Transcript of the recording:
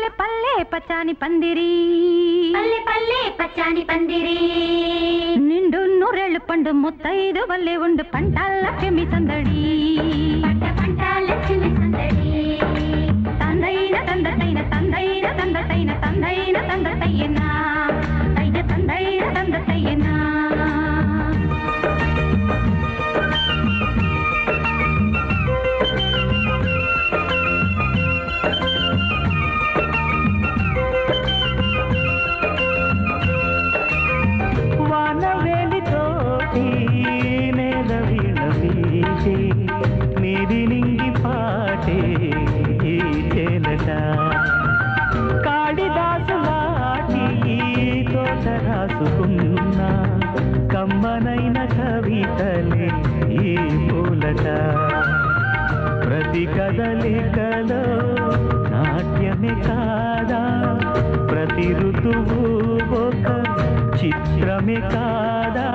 పల్లె పల్లె పచ్చాని పందిరి పల్లె పల్లె పచ్చాని పందిరి నిండు నూరేళ్ళు పండు ముత్తైదు వల్లే ఉండు పంటాల పెమి సందడి పంట పంట లక్ష్మి కదలి ఈ పూలట ప్రతి కదలికలో నాట్యమే కాదా? ప్రతి ఋతువు ఒక చిత్రమే కాదా?